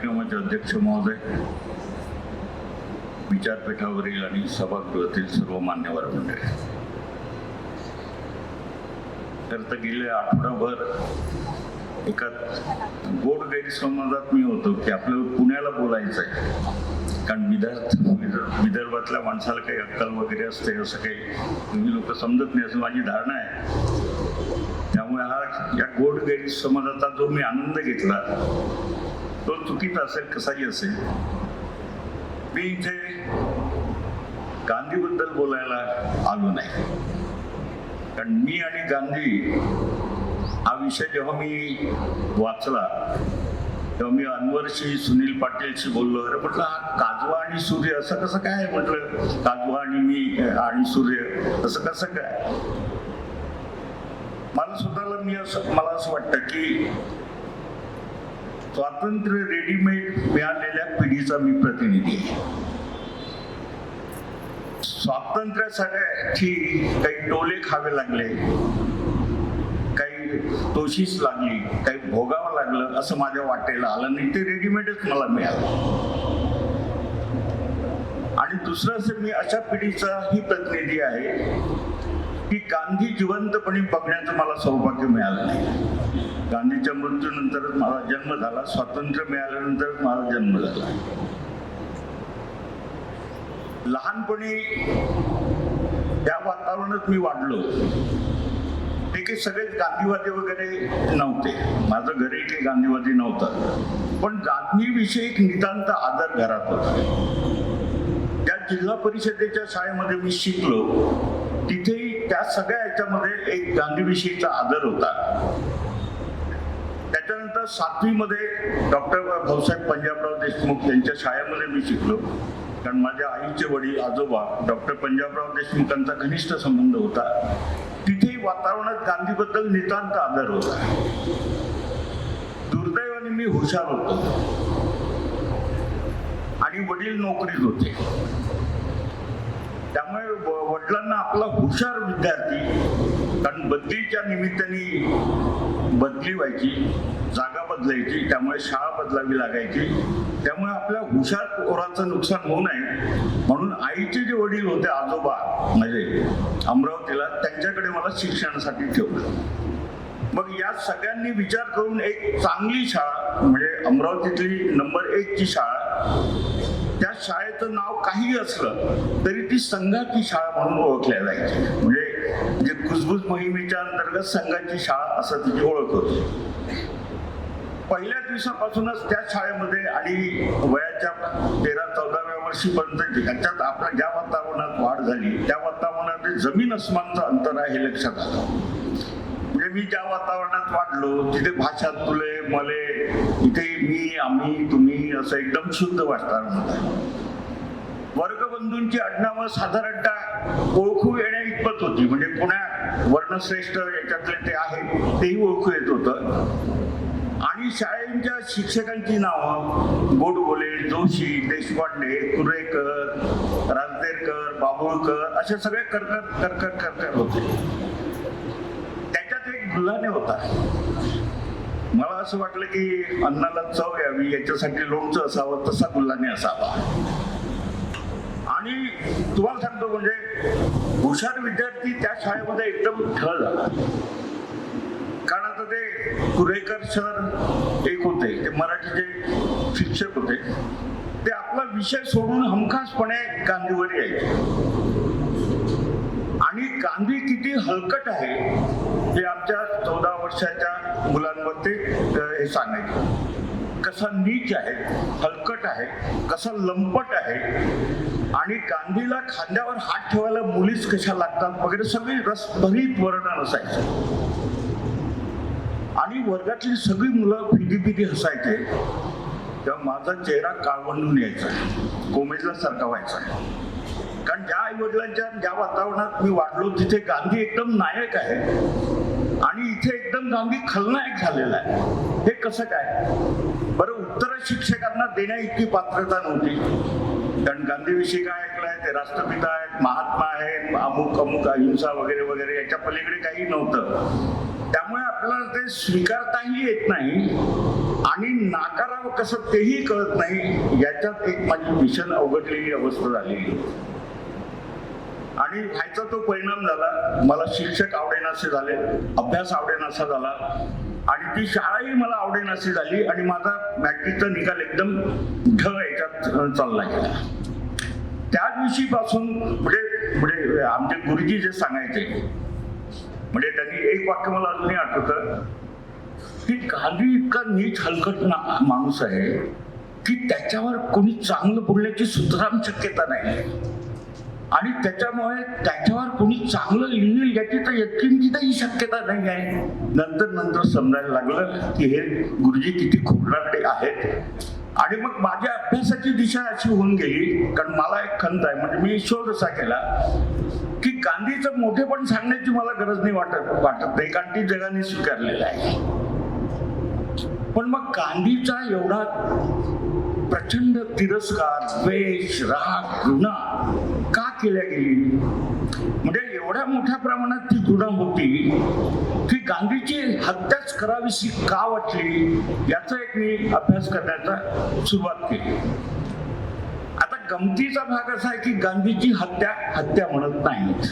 कार्यक्रमाचे अध्यक्ष महोदय विचारपीठावरील आणि सभागृहातील सर्व मान्यवर मंडळी. तर तर गेले आठवडाभर एका गोड गैरसमजात मी होतो की आपल्याला पुण्याला बोलायचं आहे कारण विदर्भ विदर्भातल्या माणसाला काही अक्कल वगैरे असते असं काही तुम्ही लोक समजत नाही असं माझी धारणा आहे. त्यामुळे हा या गोड गैरसमजाचा जो मी आनंद घेतला तो चुकीचा असेल कसाही असेल. मी इथे गांधीबद्दल बोलायला आलो नाही. कारण मी आणि गांधी हा विषय जेव्हा मी वाचला तेव्हा मी अनवरशी सुनील पाटीलशी बोललो. अरे म्हटलं हा काजवा आणि सूर्य असं कसं काय म्हटलं? काजवा आणि मी आणि सूर्य असं कसं काय? मला स्वतःला मी असं मला असं वाटतं की स्वातंत्र्य रेडीमेड मिळालेल्या पिढीचा मी प्रतिनिधी आहे. स्वातंत्र्यासाठी काही टोले खावे लागले काही तोशीस लागली काही भोगावं लागलं असं माझ्या वाटेला आलं नाही. ते रेडीमेडच मला मिळालं. आणि दुसरं असं मी अशा पिढीचा ही प्रतिनिधी आहे की गांधी जिवंतपणे बघण्याचं मला सौभाग्य मिळालं नाही. गांधीच्या मृत्यूनंतरच माझा जन्म झाला. स्वातंत्र्य मिळाल्यानंतरच माझा जन्म झाला. लहानपणी त्या वातावरणात मी वाढलो. ते काही सगळेच गांधीवादी वगैरे नव्हते. माझं घरी काही गांधीवादी नव्हतं. पण गांधीविषयी नितांत आदर घरात होता. त्या जिल्हा परिषदेच्या शाळेमध्ये मी शिकलो तिथेही त्या सगळ्या याच्यामध्ये एक गांधीविषयीचा आदर होता. त्याच्यानंतर सातवीमध्ये डॉक्टर भाऊसाहेब पंजाबराव देशमुख यांच्या शाळेमध्ये मी शिकलो. कारण माझ्या आईचे वडील आजोबा डॉक्टर पंजाबराव देशमुखांचा घनिष्ठ संबंध होता. तिथेही वातावरणात गांधीबद्दल नितांत आदर होता. दुर्दैवाने मी हुशार होतो. आणि वडील नोकरीत होते. त्यामुळे व- आपला हुशार विद्यार्थी. कारण बदलीच्या निमित्ताने बदली व्हायची जागा बदलायची त्यामुळे शाळा बदलावी लागायची. त्यामुळे आपल्या हुशार पोराचं नुकसान होऊ नये. म्हणून आईचे जे वडील होते आजोबा म्हणजे अमरावतीला त्यांच्याकडे मला शिक्षणासाठी ठेवलं. मग या सगळ्यांनी विचार करून एक चांगली शाळा म्हणजे अमरावतीतली नंबर एकची शाळा त्या शाळेचं नाव काही असलं तरी ती संघाची शाळा म्हणून ओळखल्या जायची. म्हणजे जे कुजबुज मोहिमेच्या अंतर्गत संघाची शाळा असं तिची ओळख होती. पहिल्या दिवसापासूनच त्या शाळेमध्ये आणि वयाच्या तेरा चौदाव्या वर्षीपर्यंत ह्याच्यात आपल्या ज्या वातावरणात वाढ झाली त्या वातावरणात जमीन अस्मानचं अंतर आहे हे लक्षात आलं. मी ज्या वातावरणात वाढलो तिथे भाषा तुले मले इथे मी आम्ही तुम्ही असं एकदम शुद्ध वाटणार होतं. वर्गबंधूंची आडनावं साधारणतः ओळखू येण्या इतपत होती. म्हणजे पुण्या वर्णश्रेष्ठ याच्यातले ते आहेत तेही ओळखू येत होतं. आणि शाळेच्या शिक्षकांची नावं गोडबोले जोशी देशपांडे कुरेकर राजदेरकर बाबुळकर असे सगळे करकर करकर करकर होते. त्याच्यात गुल्हाने होता. मला असं वाटलं की अन्नाला चव यावी याच्यासाठी लोणचं असावं तसा गुल्हाने असावा. आणि तुम्हाला सांगतो म्हणजे हुशार विद्यार्थी त्या शाळेमध्ये एकदम ठळ झाला कारण आता ते कुरेकर सर एक होते ते मराठीचे शिक्षक होते. ते आपला विषय सोडून हमखासपणे गांधीवर यायचे. आणि गांधी किती हलकट आहे हे आमच्या चौदा वर्षाच्या मुलांमध्ये हे सांगायचं कसा नीच आहे हलकट आहे कसा लंपट आहे आणि गांधीला खांद्यावर हात ठेवायला मुलीच कशा लागतात वगैरे सगळी रसभरीत वर्णन असायचं. आणि वर्गातली सगळी मुलं फिदी फिदी हसायचे. तेव्हा माझा चेहरा काळवंडून यायचा. कोमेजला सारखा व्हायचा कारण ज्या आई वडिलांच्या ज्या वातावरणात मी वाढलो तिथे गांधी एकदम नायक आहे. आणि इथे एकदम गांधी खलनायक झालेला आहे. हे कसं काय? बरं उत्तर शिक्षकांना देण्या इतकी पात्रता नव्हती. कारण गांधीविषयी काय ऐकलंय? ते राष्ट्रपिता आहेत महात्मा आहेत अमुक अमुक अहिंसा वगैरे वगैरे याच्या पलीकडे काही नव्हतं. त्यामुळे आपल्याला ते स्वीकारताही येत नाही आणि नाकारावं कसं तेही कळत नाही याच्यात एक माझी भीषण अवघडलेली अवस्था झालेली आणि व्हायचा तो परिणाम झाला. मला शिक्षक आवडेनासे झाले अभ्यास आवडेनासा झाला. आणि ती शाळाही मला आवडेनाशी झाली आणि माझा मॅट्रिकचा निकाल एकदम ढ याच्यात चालला गेला. त्या दिवशीपासून पुढे पुढे आमचे गुरुजी जे सांगायचे म्हणजे त्यांनी एक वाक्य मला अजूनही आठवतं की गांधी इतका नीट हलकट ना माणूस आहे की त्याच्यावर कोणी चांगलं बोलण्याची सुतराम शक्यता नाही. आणि त्याच्यामुळे त्याच्यावर कोणी चांगलं लिहिल याची तर यत्किंचितही शक्यता नाही आहे. नंतर नंतर समजायला लागलं की हे गुरुजी किती खोबराकडे आहेत. आणि मग माझ्या अभ्यासाची दिशा अशी होऊन गेली कारण मला एक खंत आहे म्हणजे मी शोध असा केला की गांधीचं मोठेपण सांगण्याची मला गरज नाही वाटत वाटत नाही कारण ती जगाने स्वीकारलेलं आहे. पण मग गांधीचा एवढा प्रचंड तिरस्कार द्वेष राग घृणा केल्या गेली म्हणजे एवढ्या मोठ्या प्रमाणात ती घृणा होती की गांधीची हत्याच करावीशी का वाटली याचा एक मी अभ्यास करण्याचा सुरुवात केली. आता गमतीचा भाग असा आहे की गांधीची हत्या हत्या म्हणत नाहीत.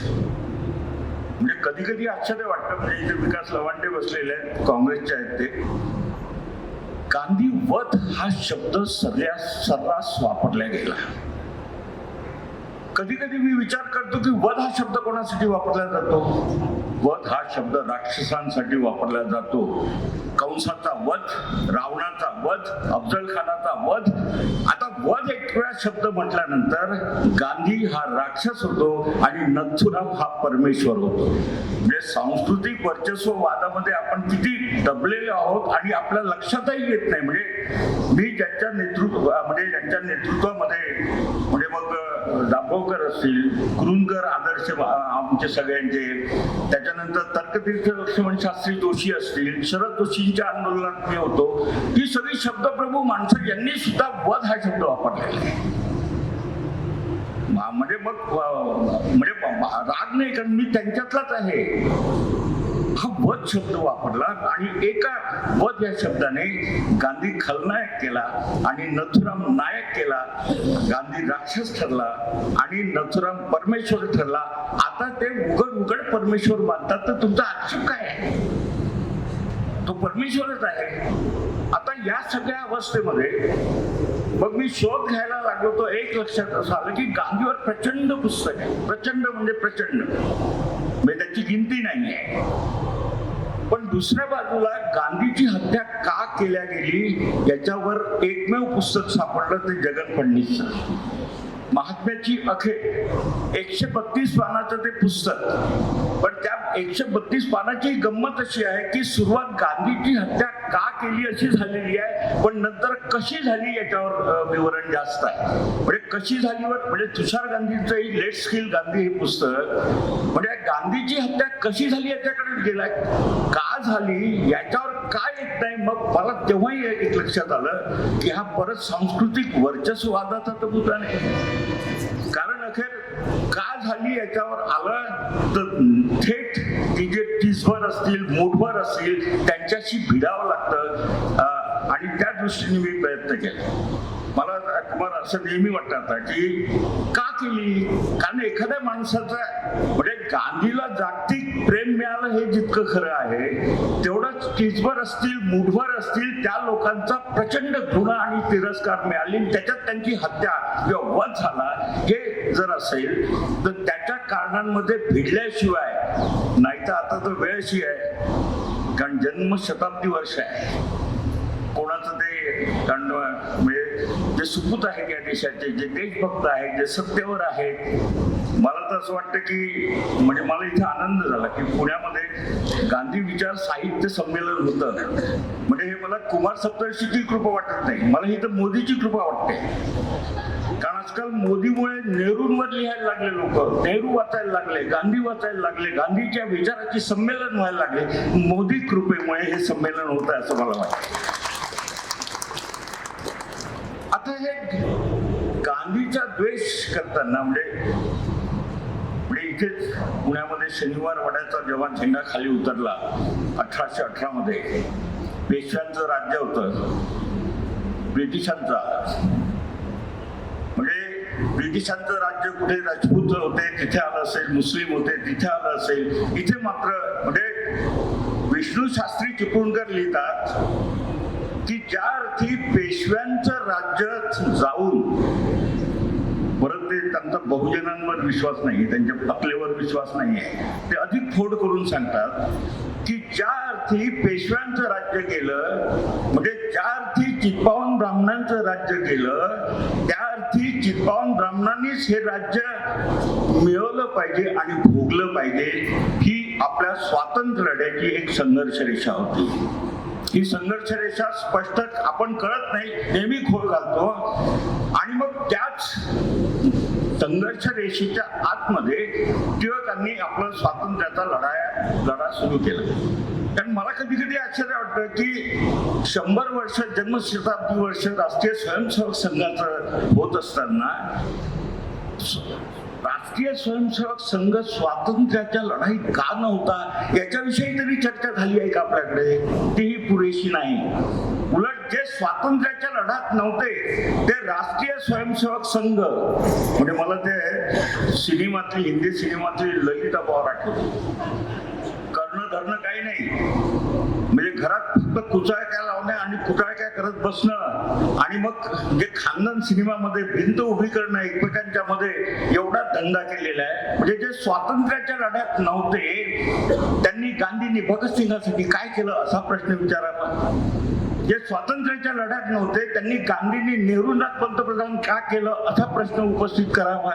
म्हणजे कधी कधी आश्चर्य वाटत म्हणजे इथे विकास लवांडे बसलेले आहेत काँग्रेसचे आहेत ते. गांधी वध हा शब्द सगळ्या सर्रास वापरला गेला. कधी कधी मी विचार करतो की वध हा शब्द कोणासाठी वापरला जातो? वध हा शब्द राक्षसांसाठी वापरला जातो. कंसाचा वध रावणाचा वध अफजल खानाचा वध. आता वध एक वेळा शब्द म्हटल्यानंतर गांधी हा राक्षस होतो आणि नथुराम हा परमेश्वर होतो. म्हणजे सांस्कृतिक वर्चस्व वादामध्ये आपण किती दबलेले आहोत आणि आपल्या लक्षातही येत नाही. म्हणजे मी ज्यांच्या नेतृत्व म्हणजे ज्यांच्या नेतृत्वामध्ये म्हणजे मग दाभोळकर असतील कुरुंदकर आदर्श आमचे सगळ्यांचे त्याच्यानंतर तर्कतीर्थ लक्ष्मण शास्त्री जोशी असतील शरद जोशींच्या आंदोलनात मी होतो ही सगळी शब्दप्रभू माणसं यांनी सुद्धा वध हा शब्द वापरलेला आहे. म्हणजे मग म्हणजे राग नाही कारण मी त्यांच्यातलाच आहे. हा वध शब्द वापरला आणि एका वध या शब्दाने गांधी खलनायक केला आणि नथुराम नायक केला गांधी राक्षस ठरला आणि नथुराम परमेश्वर ठरला. आता ते उघड उघड परमेश्वर मानतात. तर तुमचा आक्षेप काय आहे? तो परमेश्वरच आहे. आता या सगळ्या अवस्थेमध्ये मग मी शोध घ्यायला लागलो तो एक लक्षात असं आलं की गांधीवर प्रचंड पुस्तक आहे. प्रचंड म्हणजे प्रचंड. म्हणजे त्याची गिनती नाही आहे पण दुसऱ्या बाजूला गांधीची हत्या का केल्या गेली याच्यावर एकमेव पुस्तक सापडलं ते जगन फडणीस महात्म्याची अखेर एकशे बत्तीस पानाचं ते पुस्तक. पण त्या एकशे बत्तीस पानाची गंमत अशी आहे की सुरुवात गांधीची हत्या का केली अशी झालेली आहे पण नंतर कशी झाली याच्यावर विवरण जास्त आहे. म्हणजे कशी झालीवर म्हणजे तुषार गांधीचं ही लेट स्किल गांधी हे पुस्तक म्हणजे गांधीची हत्या कशी झाली याच्याकडे गेलाय. का झाली याच्यावर काय येत नाही मग परत तेव्हाही एक लक्षात आलं की हा परत सांस्कृतिक वर्चस्ववादाचा तर मुद्दा नाही. कारण अखेर का झाली याच्यावर आलं तर थेट ती जे टिसभर असतील मूठभर असतील त्यांच्याशी भिडावं लागतं. आणि त्या दृष्टीने मी प्रयत्न केला. मला तुम्हाला असं नेहमी वाटत आता की का केली कारण एखाद्या माणसाचा म्हणजे गांधीला जागतिक प्रेम मिळालं हे जितकं खरं आहे तेवढंच टिचभर असतील मुठभर असतील त्या लोकांचा प्रचंड घृणा आणि तिरस्कार मिळाली आणि त्याच्यात त्यांची हत्या किंवा वध झाला हे जर असेल तर त्याच्या कारणांमध्ये भिडल्याशिवाय नाही तर आता तर वेळ अशी आहे कारण जन्म शताब्दी वर्ष आहे. कोणाचं ते कारण म्हणजे जे सुपूत आहेत या देशाचे जे देशभक्त आहेत जे सत्तेवर आहेत मला तर असं वाटतं की म्हणजे मला इथे आनंद झाला की पुण्यामध्ये गांधी विचार साहित्य संमेलन होतं. म्हणजे हे मला कुमार सप्तर्षीची कृपा वाटत नाही मला ही तर मोदीची कृपा वाटते. कारण आजकाल मोदीमुळे नेहरूंवर लिहायला लागले लोक नेहरू वाचायला लागले गांधी वाचायला लागले गांधीच्या विचाराची संमेलन व्हायला लागले. मोदी कृपेमुळे हे संमेलन होत आहे असं मला वाटतं. आता हे गांधीचा द्वेष करताना म्हणजे म्हणजे इथेच पुण्यामध्ये शनिवार वाड्याचा जेव्हा झेंडा खाली उतरला अठराशे अठरा मध्ये पेशव्यांचं राज्य होत ब्रिटिशांचा. म्हणजे ब्रिटिशांचं राज्य कुठे राजपूत होते तिथे आलं असेल मुस्लिम होते तिथे आलं असेल इथे मात्र म्हणजे विष्णू शास्त्री चिपळूणकर लिहितात की ज्या अर्थी पेशव्यांचं राज्य जाऊन परत ते त्यांचा बहुजनांवर विश्वास नाही त्यांच्या पकलेवर विश्वास नाही आहे ते अधिक फोड करून सांगतात की ज्या अर्थी पेशव्यांचं राज्य केलं म्हणजे ज्या अर्थी चित्पावन ब्राह्मणांचं राज्य केलं त्या अर्थी चित्पावन ब्राह्मणांनीच हे राज्य मिळवलं पाहिजे आणि भोगलं पाहिजे ही आपल्या स्वातंत्र्य लढ्याची एक संघर्ष रेषा होती. ही संघर्ष रेषा स्पष्ट आपण कळत नाही नेहमी खोल घालतो. आणि मग त्याच संघर्ष रेषेच्या आतमध्ये टिळकांनी आपलं स्वातंत्र्याचा लढाया लढा सुरू केला. कारण मला कधी कधी आश्चर्य वाटतं की शंभर वर्ष जन्मशताब्दी वर्ष राष्ट्रीय स्वयंसेवक संघाचं होत असताना राष्ट्रीय स्वयंसेवक संघ स्वातंत्र्याच्या लढाईत का नव्हता? याच्याविषयी तरी चर्चा झाली आहे का आपल्याकडे? तीही पुरेशी नाही. उलट जे स्वातंत्र्याच्या लढ्यात नव्हते ते राष्ट्रीय स्वयंसेवक संघ. म्हणजे मला ते सिनेमातली हिंदी सिनेमातली ललिता पवार आठवते. करणं धरणं काही नाही. म्हणजे घरात फक्त कुचाळक्या लावणे आणि कुटाळक्या करत बसणं? आणि मग जे खानदान सिनेमामध्ये भिंत उभी करणं एकमेकांच्या मध्ये एवढा धंदा केलेला आहे. म्हणजे जे स्वातंत्र्याच्या लढ्यात नव्हते त्यांनी गांधींनी भगतसिंगासाठी काय केलं असा प्रश्न विचारावा. जे स्वातंत्र्याच्या लढ्यात नव्हते त्यांनी गांधींनी नेहरूंना पंतप्रधान का केलं असा प्रश्न उपस्थित करावा.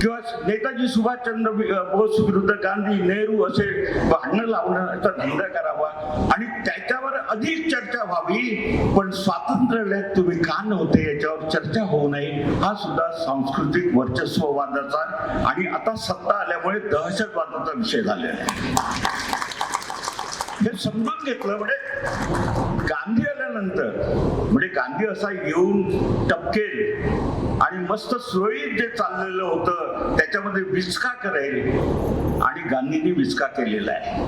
किंवा नेताजी सुभाषचंद्र बोस विरुद्ध गांधी नेहरू असे भांडणं लावण्याचा धंदा करावा. आणि त्याच्यावर अधिक चर्चा व्हावी पण स्वातंत्र्य लढ्यात तुम्ही का नव्हते याच्यावर चर्चा होऊ नये हा सुद्धा सांस्कृतिक वर्चस्ववादाचा आणि आता सत्ता आल्यामुळे दहशतवादाचा विषय झालेला आहे. हे समजून घेतलं म्हणजे गांधी आल्यानंतर म्हणजे गांधी असा येऊन टपकेल आणि मस्त सुरळीत जे चाललेलं होतं त्याच्यामध्ये विचका करेल आणि गांधींनी विचका केलेला आहे.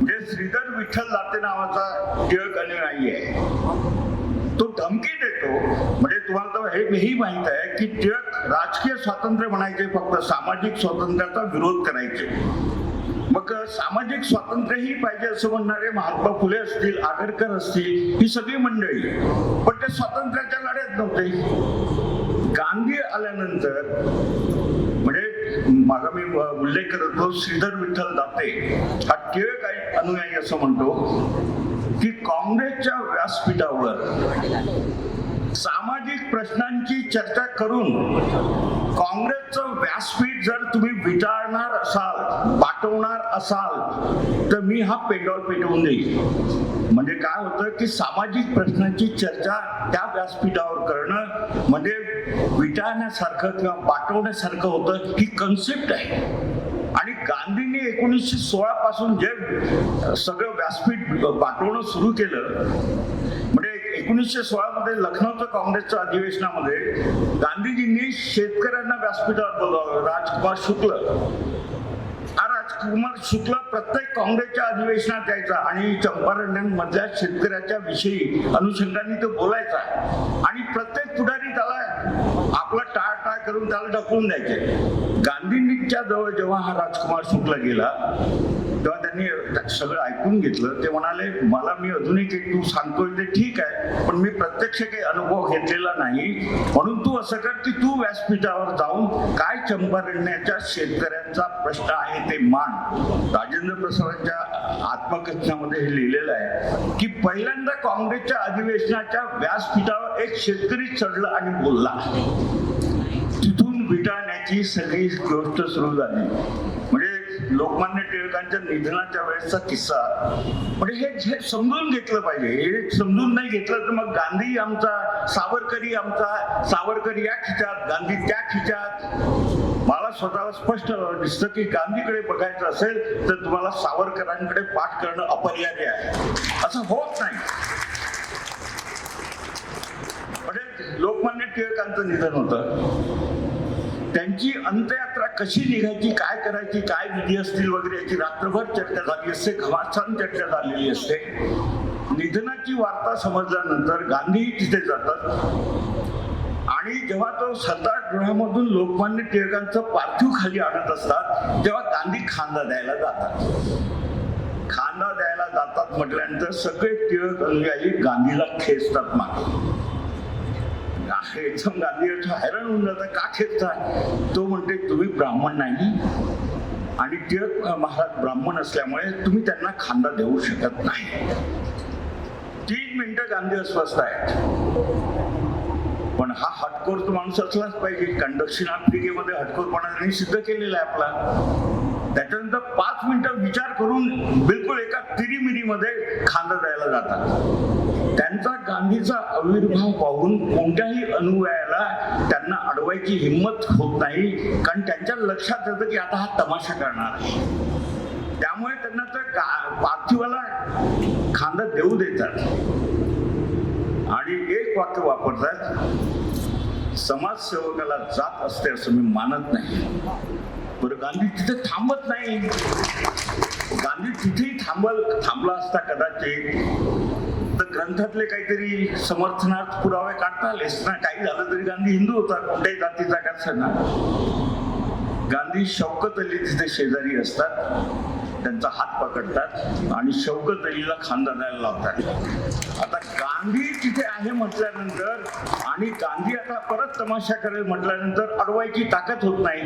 म्हणजे श्रीधर विठ्ठल दाते नावाचा टिळक नाही आहे. तो धमकी देतो. म्हणजे तुम्हाला तर हे हेही माहीत आहे की टिळक राजकीय स्वातंत्र्य म्हणायचे फक्त सामाजिक स्वातंत्र्याचा विरोध करायचे. मग सामाजिक स्वातंत्र्यही पाहिजे असं म्हणणारे महात्मा फुले असतील आगरकर असतील ही सगळी मंडळी. पण ते स्वातंत्र्याच्या लढ्यात नव्हते. गांधी आल्यानंतर म्हणजे माझा मी उल्लेख करत श्रीधर विठ्ठल दाते. हा टिळक अनुयायी असं म्हणतो की काँग्रेसच्या व्यासपीठावर सामाजिक प्रश्नांची चर्चा करून काँग्रेसचं व्यासपीठ जर तुम्ही विचारणार असाल पाठवणार असाल तर मी हा पेटॉल पेटवून देईल म्हणजे काय होतं की सामाजिक प्रश्नांची चर्चा त्या व्यासपीठावर करणं म्हणजे विचारण्यासारखं किंवा पाठवण्यासारखं होतं ही कन्सेप्ट आहे. आणि गांधींनी एकोणीसशे सोळा पासून जे सगळं व्यासपीठ पाठवणं सुरू केलं एकोणीसशे सोळा मध्ये लखनौच्या काँग्रेसच्या अधिवेशनामध्ये गांधीजींनी शेतकऱ्यांना व्यासपीठावर बोलवलं राजकुमार शुक्ल. हा राजकुमार शुक्ल प्रत्येक काँग्रेसच्या अधिवेशनात यायचा आणि चंपारण्यांमधल्या शेतकऱ्याच्या विषयी अनुषंगाने तो बोलायचा. आणि प्रत्येक पुढारी त्याला आपला टाळ टाळ करून त्याला ढकलून द्यायचे. गांधींच्या जवळ जेव्हा हा राजकुमार शुक्ल गेला तेव्हा त्यांनी सगळं ऐकून घेतलं. ते म्हणाले मला मी अजूनही काही तू सांगतोय ते ठीक आहे पण मी प्रत्यक्ष काही अनुभव घेतलेला नाही. म्हणून तू असं कर की तू व्यासपीठावर जाऊन काय चंपारण्याच्या शेतकऱ्यांचा प्रश्न आहे ते मान. राजेंद्र प्रसादांच्या आत्मकथनामध्ये हे लिहिलेलं आहे की पहिल्यांदा काँग्रेसच्या अधिवेशनाच्या व्यासपीठावर एक शेतकरी चढला आणि बोलला. तिथून विटाण्याची सगळी गोष्ट सुरू झाली. म्हणजे लोकमान्य टिळकांच्या निधनाच्या वेळेसचा किस्सा. म्हणजे हे हे समजून घेतलं पाहिजे हे समजून नाही घेतलं तर मग गांधी आमचा सावरकरी आमचा सावरकर या खिच्यात गांधी त्या खिच्यात मला स्वतःला स्पष्ट दिसतं की गांधीकडे बघायचं असेल तर तुम्हाला सावरकरांकडे पाठ करणं अपरिहार्य आहे. असं होत नाही. म्हणजे लोकमान्य टिळकांचं निधन होतं. त्यांची अंत्ययात्रा कशी निघायची काय करायची काय विधी असतील वगैरे याची रात्रभर चर्चा झाली असते घमासान चर्चा झालेली असते. निधनाची वार्ता समजल्यानंतर गांधी तिथे जातात. आणि जेव्हा तो सत्याग्रहामधून लोकमान्य टिळकांचं पार्थिव खाली आणत असतात तेव्हा गांधी खांदा द्यायला जातात. खांदा द्यायला जातात म्हटल्यानंतर सगळे टिळक अनुयायी गांधीला खेचतात मागे. एकदम गांधी हैराण होऊन जातात का खेळता तो म्हणते तुम्ही ब्राह्मण नाही आणि टिळक महाराज ब्राह्मण असल्यामुळे तुम्ही त्यांना खांदा देऊ शकत नाही. तीन मिनिटं गांधी अस्वस्थ आहेत. पण हा हटकोर तो माणूस असलाच पाहिजे. कारण दक्षिण आफ्रिकेमध्ये हटकोरपणा त्यांनी सिद्ध केलेला आहे आपला. त्याच्यानंतर पाच मिनिटं विचार करून बिलकुल एका तिरीमिरीमध्ये खांदा द्यायला जातात. त्यांचा गांधीचा आविर्भाव पाहून कोणत्याही अनुयायाला त्यांना अडवायची हिंमत होत नाही कारण त्यांच्या लक्षात येतं की आता हा तमाशा करणार आहे. त्यामुळे त्यांना तर पार्थिवाला खांदा देऊ देतात. आणि एक वाक्य वापरतात समाजसेवकाला जात असते असं मी मानत नाही. बरं गांधी तिथे थांबत नाही. गांधी तिथेही थांबल थांबला असता कदाचित. तर ग्रंथातले काहीतरी समर्थनार्थ पुरावे काढता आलेच ना काही झालं तरी गांधी हिंदू होता. कुठल्याही जातीचा कसं ना. गांधी शौकत अली तिथे शेजारी असतात. त्यांचा हात पकडतात आणि शौकत अलीला खांदा द्यायला लावतात. आता गांधी तिथे आहे म्हटल्यानंतर आणि गांधी आता परत तमाशा करेल म्हटल्यानंतर अडवायची ताकद होत नाही.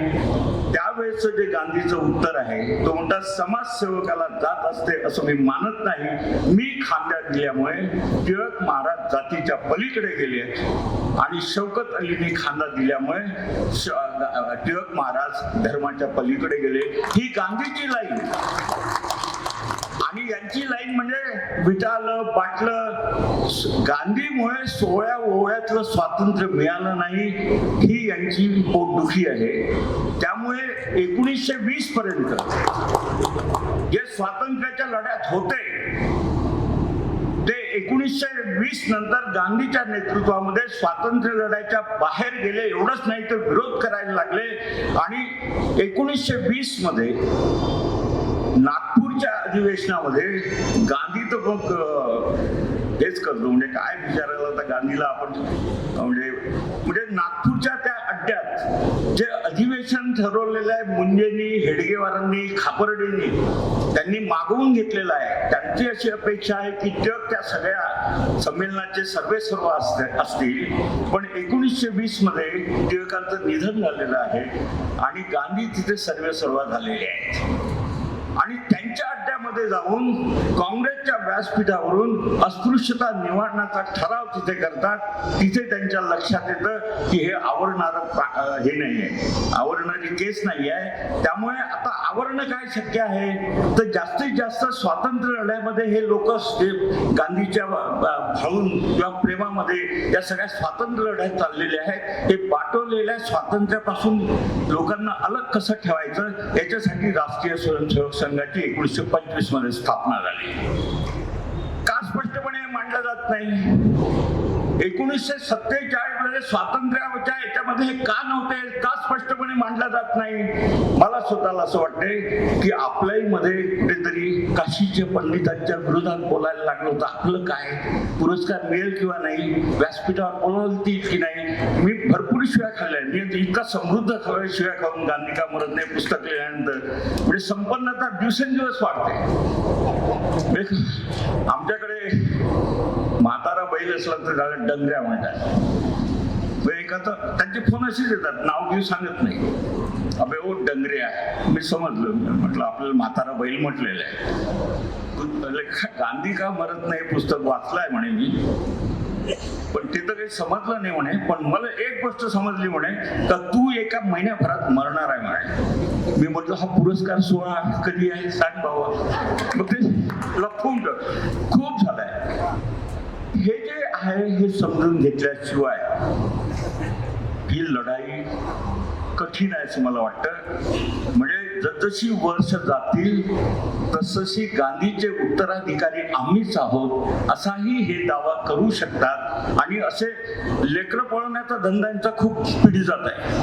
त्यावेळेस जे गांधीचं उत्तर आहे तो म्हणतात समाजसेवकाला जात असते असं मी मानत नाही. मी खांद्या दिल्यामुळे टिळक महाराज जातीच्या पलीकडे गेले आणि शौकत अलीने खांदा दिल्यामुळे श- टिळक महाराज धर्माच्या पलीकडे गेले. ही गांधीची लाईन. आणि यांची लाईन म्हणजे विटालं पाटलं गांधीमुळे सोळ्या ओव्यातलं स्वातंत्र्य मिळालं नाही ही यांची पोटदुखी आहे. त्यामुळे एकोणीसशे वीस पर्यंत जे स्वातंत्र्याच्या लढ्यात होते ते एकोणीसशे वीस नंतर गांधीच्या नेतृत्वामध्ये स्वातंत्र्य लढ्याच्या बाहेर गेले एवढंच नाही तर विरोध करायला लागले. आणि एकोणीसशे वीसमध्ये नागपूरच्या अधिवेशनामध्ये गांधी तर मग हेच करतो. म्हणजे काय विचारायला आता गांधीला आपण म्हणजे म्हणजे नागपूरच्या त्या अड्ड्यात जे अधिवेशन ठरवलेलं आहे मुंजेंनी हेडगेवारांनी खापर्डेंनी त्यांनी मागवून घेतलेलं आहे. त्यांची अशी अपेक्षा आहे की जग त्या सगळ्या संमेलनाचे सर्वे सर्व असते असतील. पण एकोणीसशे वीसमध्ये टिळकांचं निधन झालेलं आहे आणि गांधी तिथे सर्वे सर्व झालेले आहेत. आणि त्यांच्या अड्ड्यामध्ये जाऊन काँग्रेसच्या व्यासपीठावरून अस्पृश्यता निवारणाचा ठराव तिथे करतात. तिथे त्यांच्या लक्षात येतं की हे आवरणार हे नाही आहे आवरणारी केस नाही आहे त्यामुळे आता आवरणं काय शक्य आहे? तर जास्तीत जास्त स्वातंत्र्य लढ्यामध्ये हे लोक गांधीच्या भाऊन किंवा प्रेमामध्ये या सगळ्या स्वातंत्र्य लढ्यात चाललेले आहेत. हे पाठवलेल्या स्वातंत्र्यापासून लोकांना अलग कसं ठेवायचं? याच्यासाठी राष्ट्रीय स्वयंसेवक संघाची एकोणीसशे एकवीसमध्ये स्थापना झाली. का स्पष्टपणे मांडलं जात नाही? एकोणीसशे सत्तेचाळीस स्वातंत्र्याच्या याच्यामध्ये हे का नव्हते? का स्पष्टपणे मांडला जात नाही? मला स्वतःला असं वाटतंय की आपल्याही मध्ये कुठेतरी काशीच्या पंडितांच्या विरोधात बोलायला लागलं होतं आपलं काय? पुरस्कार मिळेल किंवा नाही? व्यासपीठावर बोलवतील की नाही? मी भरपूर शिव्या खाल्ल्या मी इतका समृद्ध खाल्ल्या शिव्या खाऊन गांधी का मरत नाही पुस्तक लिहिल्यानंतर. म्हणजे संपन्नता दिवसेंदिवस वाढते. म्हणजे आमच्याकडे म्हातारा बैल असला तर त्याला डंगऱ्या म्हणतात. मग एखादा त्यांचे फोन असेच येतात नाव घेऊ सांगत नाही. अबे ओ डंगरे आहे. मी समजलं. म्हटलं आपल्याला म्हातारा बैल म्हटलेलं आहे. तू गांधी का मरत नाही? पुस्तक वाचलंय म्हणे मी. पण ते तर काही समजलं नाही म्हणे. पण मला एक गोष्ट समजली म्हणे का तू एका महिन्याभरात मरणार आहे म्हणे. मी म्हटलं हा पुरस्कार सोहळा कधी आहे? सांग बाबा. मग ते लपवून खूप झालाय. हे जे आहे हे समजून घेतल्याशिवाय लढाई कठीण आहे असं मला वाटतं. म्हणजे जसजशी वर्ष जातील तसशी गांधीचे उत्तराधिकारी आम्हीच आहोत असाही हे दावा करू शकतात. आणि असे लेकरं पळवण्याचा धंदा यांचा खूप पिढी जात आहे.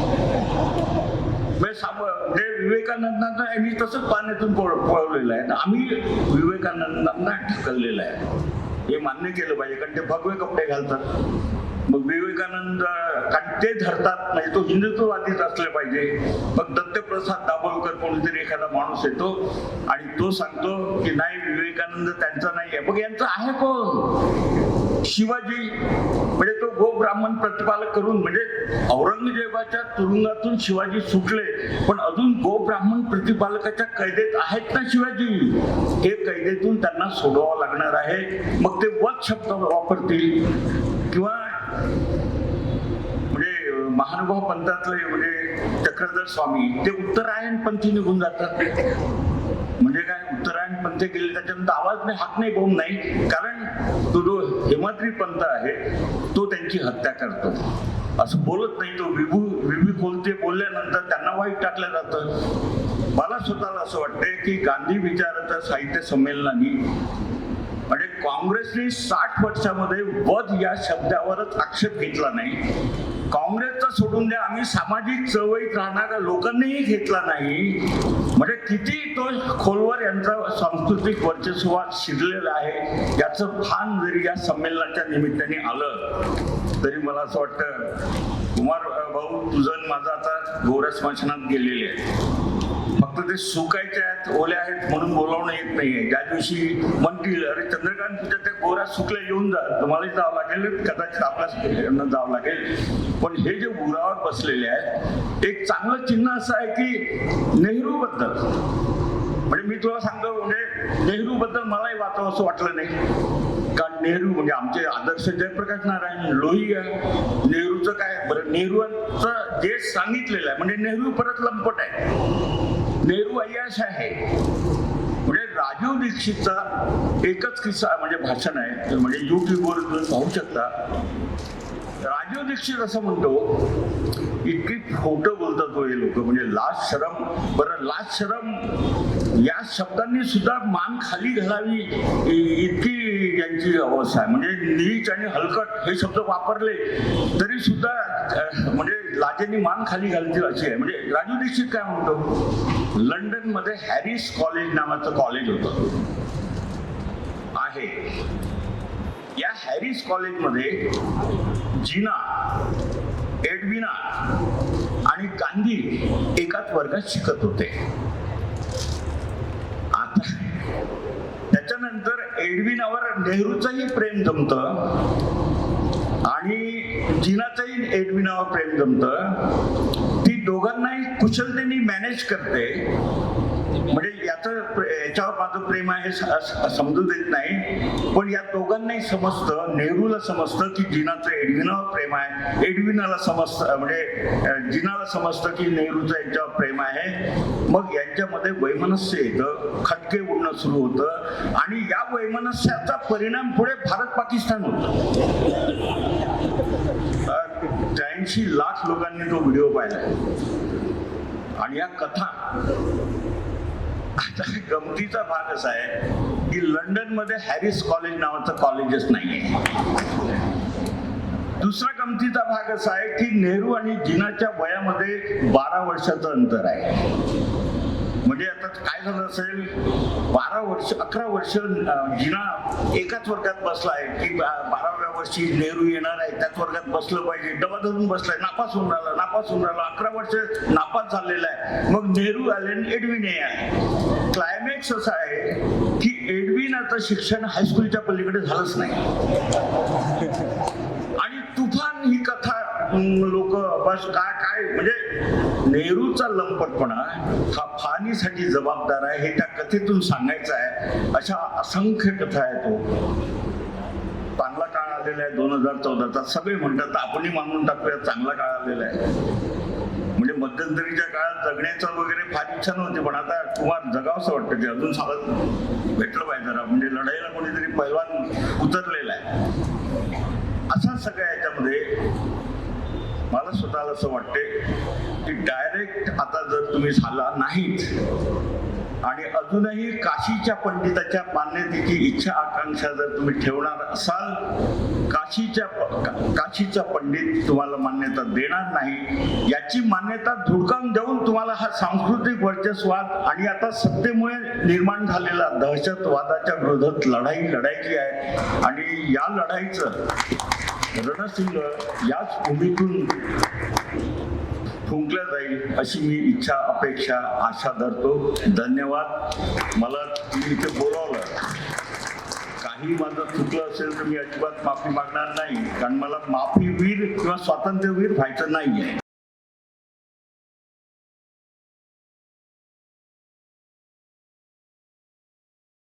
म्हणजे, म्हणजे विवेकानंदांना यांनी तसंच पाण्यातून पळ- पळवलेलं आहे. आम्ही विवेकानंदांना ढकललेलं आहे. हे मान्य केलं पाहिजे कारण ते भगवे कपडे घालतात. मग विवेकानंद कारण ते धरतात नाही तो हिंदुत्ववादीच असले पाहिजे. मग दत्तप्रसाद दाभोळकर कोणीतरी एखादा माणूस येतो आणि तो सांगतो की नाही विवेकानंद त्यांचा नाही आहे मग यांचा आहे कोण? शिवाजी म्हणजे तो गो ब्राह्मण प्रतिपालक करून म्हणजे औरंगजेबाच्या तुरुंगातून शिवाजी सुटले. पण अजून गो ब्राह्मण प्रतिपालकाच्या कैदेत आहेत ना शिवाजी? हे कैदेतून त्यांना सोडवावं लागणार आहे. मग ते वध शब्द वापरतील किंवा म्हणजे महानुभाव पंथातले म्हणजे चक्रधर स्वामी ते उत्तरायण पंथी निघून जातात. म्हणजे काय उत्तरायण पंथ गेले त्याच्यानंतर आवाज नाही हाक नाही बोंब नाही. कारण तो जो हेमाद्री पंथ आहे तो त्यांची हत्या करतो. असं बोलत नाही तो. विभू विभी खोलते बोलल्यानंतर त्यांना वाईट टाकलं जातं. मला स्वतःला असं वाटतंय की गांधी विचाराच्या साहित्य संमेलनाने म्हणजे काँग्रेसने साठ वर्षामध्ये वध या शब्दावरच आक्षेप घेतला नाही. काँग्रेसचा सोडून द्या आम्ही सामाजिक चळवळीत राहणाऱ्या लोकांनीही घेतला नाही. म्हणजे किती तो खोलवर यांचा सांस्कृतिक वर्चस्वात शिरलेला आहे याचं भान जरी या संमेलनाच्या निमित्ताने आलं तरी मला असं वाटतं कुमार भाऊ तुझं माझा आता गोऱ्या स्मशानात गेलेले आहे फक्त ते सुकायचे आहेत ओल्या आहेत म्हणून बोलावणं येत नाहीये. ज्या दिवशी म्हणतील अरे चंद्रकांत तुझ्या त्या गोऱ्या सुकल्या येऊन जा. तुम्हालाही जावं लागेल कदाचित आपल्या जावं लागेल. पण हे जे उरावर बसलेले आहेत एक चांगलं चिन्ह असं आहे की नेहरू बद्दल म्हणजे मी तुला सांगतो म्हणजे नेहरू बद्दल मलाही वाचावं असं वाटलं नाही. कारण नेहरू म्हणजे आमचे आदर्श जयप्रकाश नारायण लोही आहे. नेहरूचं काय बरं नेहरूचं जे सांगितलेलं आहे म्हणजे नेहरू परत लंपट आहे. नेहरू अय्याश आहे. म्हणजे राजीव दीक्षितचा एकच किस्सा म्हणजे भाषण आहे. म्हणजे युट्यूबवर तुम्ही पाहू शकता. राजीव दीक्षित असं म्हणतो इतकी खोटं बोलतात हो हे लोक. म्हणजे लाज शरम. बरं लाज शरम या शब्दांनी सुद्धा मान खाली घालावी इतकी यांची अवस्था आहे. म्हणजे नीच आणि हलकट हे शब्द वापरले तरी सुद्धा म्हणजे लाजेने मान खाली घालतील अशी आहे. म्हणजे राजू दीक्षित काय म्हणतो? लंडनमध्ये हॅरिस कॉलेज नावाचं कॉलेज होतं. आहे. या हॅरिस कॉलेजमध्ये जीना एडविना आणि गांधी एकाच वर्गात शिकत होते. आता त्याच्यानंतर एडविनावर नेहरूचंही प्रेम जमतं. आणि जिनाचंही एडविनावर प्रेम जमतं ती दोघांनाही कुशलतेने मॅनेज करते. म्हणजे याचं प्रे- याच्यावर माझं प्रेम आहे समजू देत नाही. पण या दोघांनाही समजतं नेहरूला समजतं की जिनाचं एडविनावर प्रेम आहे. एडविनाला समजतं म्हणजे जिनाला समजतं की नेहरूचं यांच्यावर प्रेम आहे. मग यांच्यामध्ये वैमनस्य येतं खटके उडणं सुरू होतं. आणि या वैमनस्याचा परिणाम पुढे भारत पाकिस्तान होतं. त्र्याऐंशी लाख लोकांनी तो व्हिडिओ पाहिला. आणि या कथा गमतीचा भाग असा आहे की लंडनमध्ये हॅरिस कॉलेज नावाचं कॉलेजच नाहीये. दुसरा गमतीचा भाग असा आहे की नेहरू आणि जिनाच्या वयामध्ये बारा वर्षाचं अंतर आहे. म्हणजे आता काय झालं असेल? बारा वर्ष अकरा वर्ष जिना एकाच वर्गात बसला आहे की बाराव्या वर्षी नेहरू येणार आहे. त्याच वर्गात बसलं पाहिजे. डबा धरून बसलाय. नापास होऊन राहिला नापास होऊन राहिला. अकरा वर्ष नापास झालेला आहे. मग नेहरू आले आणि एडविन हे आहे क्लायमॅक्स असा आहे की एडविन आता शिक्षण हायस्कूलच्या पलीकडे झालंच नाही. आणि तुफान ही कथा लोक बस काय काय म्हणजे नेहरूचा लंपटपणा हा फानीसाठी जबाबदार आहे हे त्या कथेतून सांगायचं आहे. अशा असंख्य कथा आहे तो हो. चांगला काळ आलेला आहे दोन हजार चौदाचा. सगळे म्हणतात आपणही मानून टाकूया चांगला काळ आलेला आहे. म्हणजे मध्यंतरीच्या काळात जगण्याचं वगैरे फार इच्छा नव्हती पण आता कुमार जगावंसं वाटतं ते अजून चालत भेटलं पाहिजे जरा. म्हणजे लढाईला कोणीतरी पैलवान उतरलेला आहे. असा सगळ्या याच्यामध्ये मला स्वतःला असं वाटते की डायरेक्ट आता जर तुम्ही झाला नाहीत आणि अजूनही काशीच्या पंडिताच्या मान्यतेची इच्छा आकांक्षा जर तुम्ही ठेवणार असाल काशीच्या का- काशीचा पंडित तुम्हाला मान्यता देणार नाही याची मान्यता धुडकावून देऊन तुम्हाला हा सांस्कृतिक वर्चस्वाद आणि आता सत्तेमुळे निर्माण झालेला दहशतवादाच्या विरोधात लढाई लढायची आहे. आणि या लढाईचं रणसिंग याच भूमीतून फुंकल्या जाईल अशी मी इच्छा अपेक्षा आशा धरतो. धन्यवाद. मला तुम्ही इथे बोलावलं. काही माझं चुकलं असेल तर मी अजिबात माफी मागणार नाही. कारण मला माफीवीर किंवा स्वातंत्र्यवीर व्हायचं नाही आहे